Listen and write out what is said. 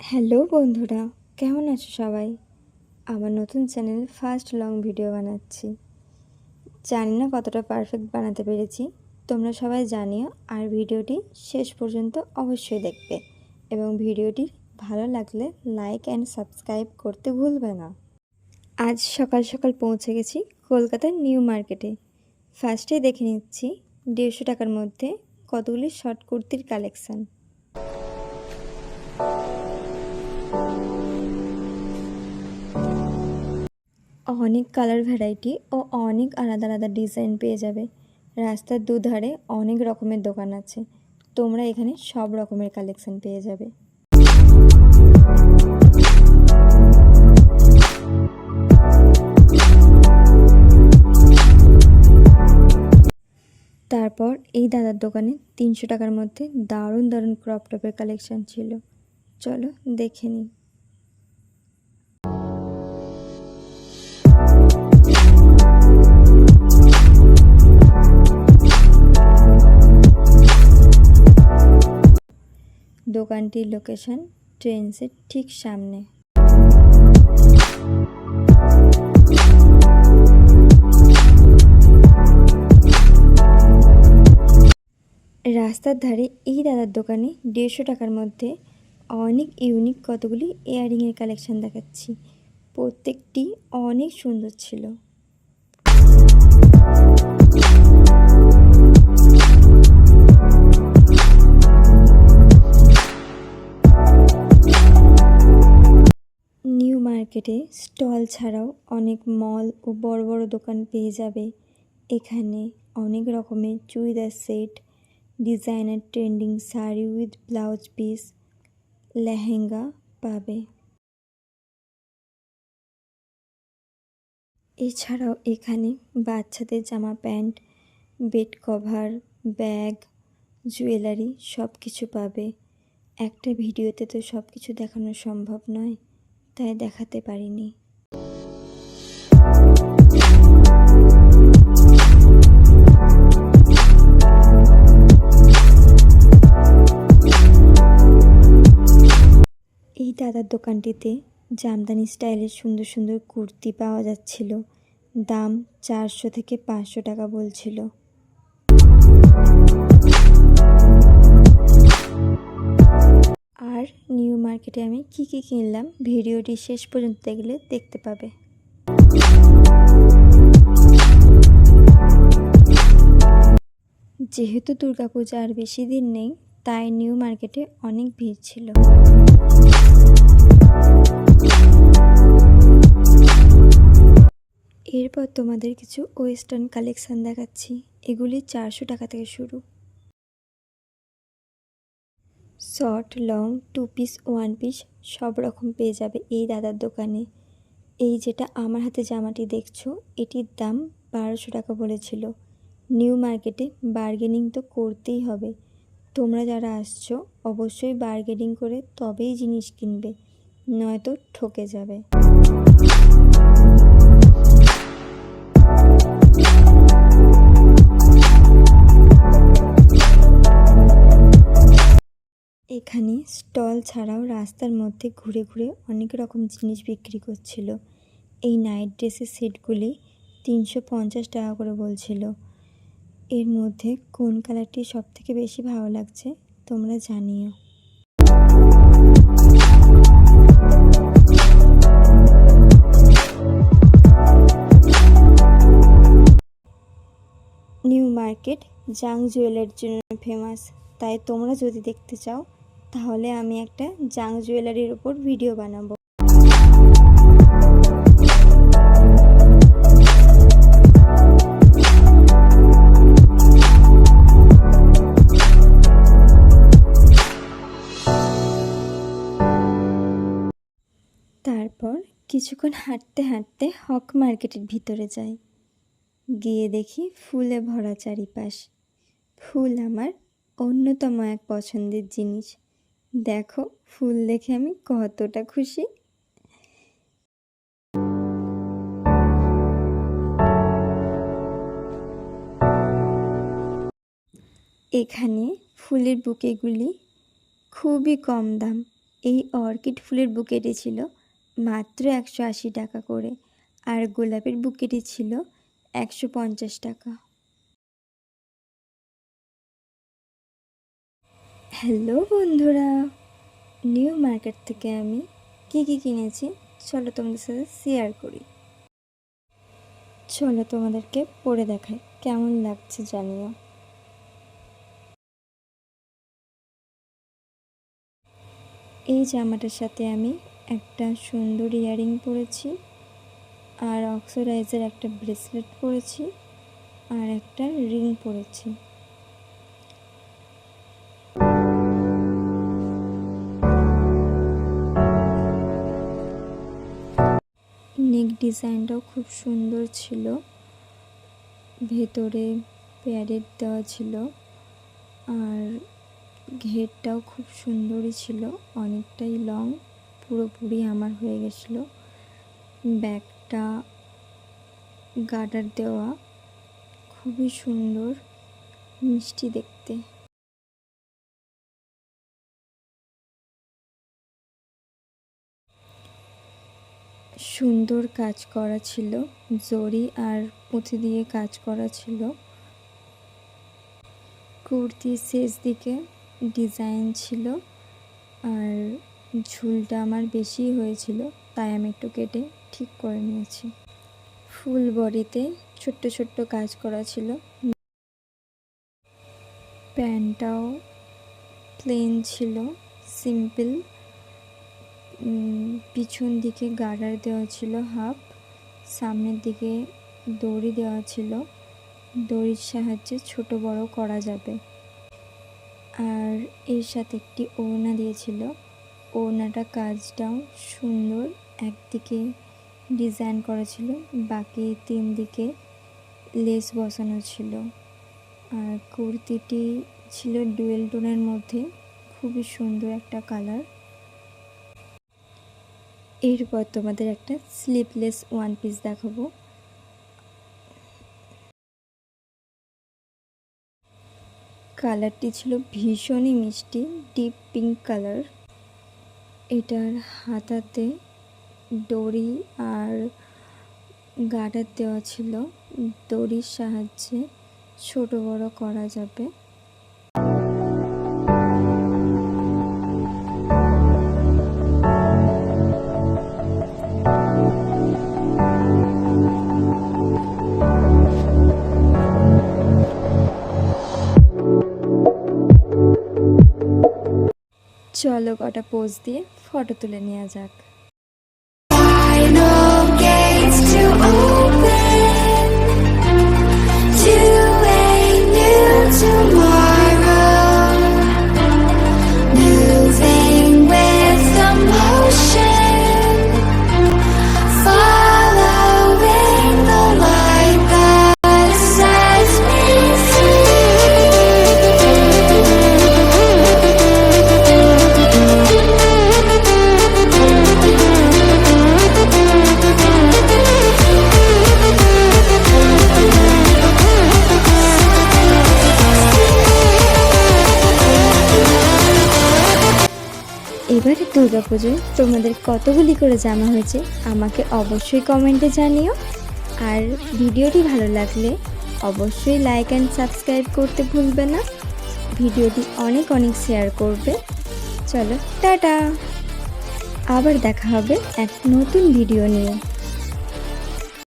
Hello বন্ধুরা, কেমন আছো সবাই? আমার নতুন চ্যানেল ফার্স্ট লং ভিডিও বানাচ্ছি। জানি না কতটা পারফেক্ট বানাতে পেরেছি, তোমরা সবাই জানিও, আর ভিডিওটি শেষ পর্যন্ত অবশ্যই দেখবে এবং ভিডিওটি ভালো লাগলে লাইক অ্যান্ড সাবস্ক্রাইব করতে ভুলবে না। আজ সকাল সকাল পৌঁছে গেছি কলকাতার নিউ মার্কেটে। ফার্স্টে দেখে নিচ্ছি দেড়শো টাকার মধ্যে কতগুলি শর্ট কুর্তির কালেকশান। অনেক কালার ভ্যারাইটি ও অনেক আলাদা আলাদা ডিজাইন পেয়ে যাবে। রাস্তার দুধারে অনেক রকমের দোকান আছে। তোমরা এখানে সব রকমের কালেকশন পেয়ে যাবে। তারপর এই দাদার দোকানে তিনশো টাকার মধ্যে দারুণ দারুণ ক্রপ টপের কালেকশন ছিল। চলো দেখে নিই। দোকানটির লোকেশন ট্রেন্সের ঠিক সামনে। রাস্তার ধারে এই দাদার দোকানে দেড়শো টাকার মধ্যে অনেক ইউনিক কতগুলি ইয়াররিংয়ের কালেকশন দেখাচ্ছি। প্রত্যেকটি অনেক সুন্দর ছিল। মার্কেটে স্টল ছাড়াও অনেক মল ও বড় বড় দোকান পেয়ে যাবে। এখানে অনেক রকমের churidar set, designer trending sari with blouse piece, lehenga পাবে। এছাড়াও এখানে বাচ্চাদের জামা pant, bed cover, bag, jewellery সব কিছু পাবে। একটা ভিডিওতে তো সব কিছু দেখানো সম্ভব নয়। তাই দেখাতে পারিনি। এই দাদার দোকানটিতে জামদানি স্টাইলের সুন্দর সুন্দর কুর্তি পাওয়া যাচ্ছিল। দাম চারশো থেকে পাঁচশো টাকা বলছিল। আর নিউ মার্কেটে আমি কি কি কিনলাম ভিডিওটি শেষ পর্যন্ত দেখলে দেখতে পাবে। যেহেতু দুর্গাপূজা আর বেশি দিন নেই, তাই নিউ মার্কেটে অনেক ভিড় ছিল। এরপর তোমাদের কিছু ওয়েস্টার্ন কালেকশন দেখাচ্ছি। এগুলি চারশো টাকা থেকে শুরু। Short long, two piece, one piece সব রকম পেয়ে যাবে এই দাদার দোকানে। এই যেটা আমার হাতে জামাটি দেখছ, এটির দাম বারোশো টাকা বলেছিল। নিউ মার্কেটে বার্গেনিং তো করতেই হবে। তোমরা যারা আসছো, অবশ্যই বার্গেনিং করে তবেই জিনিস কিনবে, নয়তো ঠকে যাবে। এখানে স্টল ছাড়াও রাস্তার মধ্যে ঘুরে ঘুরে অনেক রকম জিনিস বিক্রি করছিল। এই নাইট ড্রেসের সেটগুলি তিনশো পঞ্চাশ টাকা করে বলছিল। এর মধ্যে কোন কালারটি সব থেকে বেশি ভালো লাগছে তোমরা জানিও। নিউ মার্কেট জাং জুয়েলারির জন্য ফেমাস, তাই তোমরা যদি দেখতে চাও তাহলে আমি একটা জাং জুয়েলারির উপর ভিডিও বানাবো। তারপর কিছুক্ষণ হাঁটতে হাঁটতে হক মার্কেটের ভিতরে যাই। গিয়ে দেখি ফুলে ভরা চারিপাশ। ফুল আমার অন্যতম এক পছন্দের জিনিস। দেখো, ফুল দেখে আমি কতটা খুশি। এখানে ফুলের বুকেগুলি খুবই কম দাম। এই অর্কিড ফুলের বুকেটি ছিল মাত্র একশো আশি টাকা করে, আর গোলাপের বুকেটি ছিল একশো পঞ্চাশ টাকা। হ্যালো বন্ধুরা নিউ মার্কেট থেকে আমি কী কী কিনেছি চলো তোমাদের সাথে শেয়ার করি। চলো তোমাদেরকে পরে দেখাই, কেমন লাগছে জানিও। এই জামাটার সাথে আমি একটা সুন্দর ইয়ারিং পরেছি, আর অক্সোরাইজের একটা ব্রেসলেট পরেছি, আর একটা রিং পরেছি। ডিজাইনটাও খুব সুন্দর ছিল। ভেতরে প্যারেট দেওয়া ছিল আর ঘেরটাও খুব সুন্দরই ছিল, অনেকটাই লং, পুরোপুরি আমার হয়ে গেছিল। ব্যাগটা গার্ডার দেওয়া, খুবই সুন্দর, মিষ্টি দেখতে। সুন্দর কাজ করা ছিল, জরি আর পুঁথি দিয়ে কাজ করা ছিল। কুর্তির শেষ দিকে ডিজাইন ছিল আর ঝুলটা আমার বেশি হয়েছিল, তাই আমি একটু কেটে ঠিক করে নিয়েছি। ফুল বডিতে ছোট্ট ছোট্ট কাজ করা ছিল। প্যান্টটাও প্লেন ছিল সিম্পল পিছন দিকে গার্ডার দেওয়া ছিল হাফ, সামনের দিকে দড়ি দেওয়া ছিল। দড়ির সাহায্যে ছোট বড় করা যাবে। আর এর সাথে একটি ওড়না দিয়েছিল। ওড়নাটা কাজটাও সুন্দর, একদিকে ডিজাইন করা ছিল, বাকি তিন দিকে লেস বসানো ছিল। আর কুর্তিটি ছিল ডুয়েল টোনের মধ্যে, খুবই সুন্দর একটা কালার। এরপর তোমাদের একটা স্লিপলেস ওয়ান পিস দেখাবো। কালারটি ছিল ভীষণই মিষ্টি ডিপ পিঙ্ক কালার এটার হাতাতে দড়ি আর গার্ডার দেওয়া ছিল। দড়ির সাহায্যে ছোট বড় করা যাবে। চলো কটা পোজ দিয়ে ফটো তুলে নেওয়া যাক। দুর্গাপুজোয় তোমাদের কতগুলি করে জামা হয়েছে আমাকে অবশ্যই কমেন্টে জানিও। আর ভিডিওটি ভালো লাগলে অবশ্যই লাইক অ্যান্ড সাবস্ক্রাইব করতে ভুলবে না। ভিডিওটি অনেক অনেক শেয়ার করবে। চলো, টাটা! আবার দেখা হবে এক নতুন ভিডিও নিয়ে।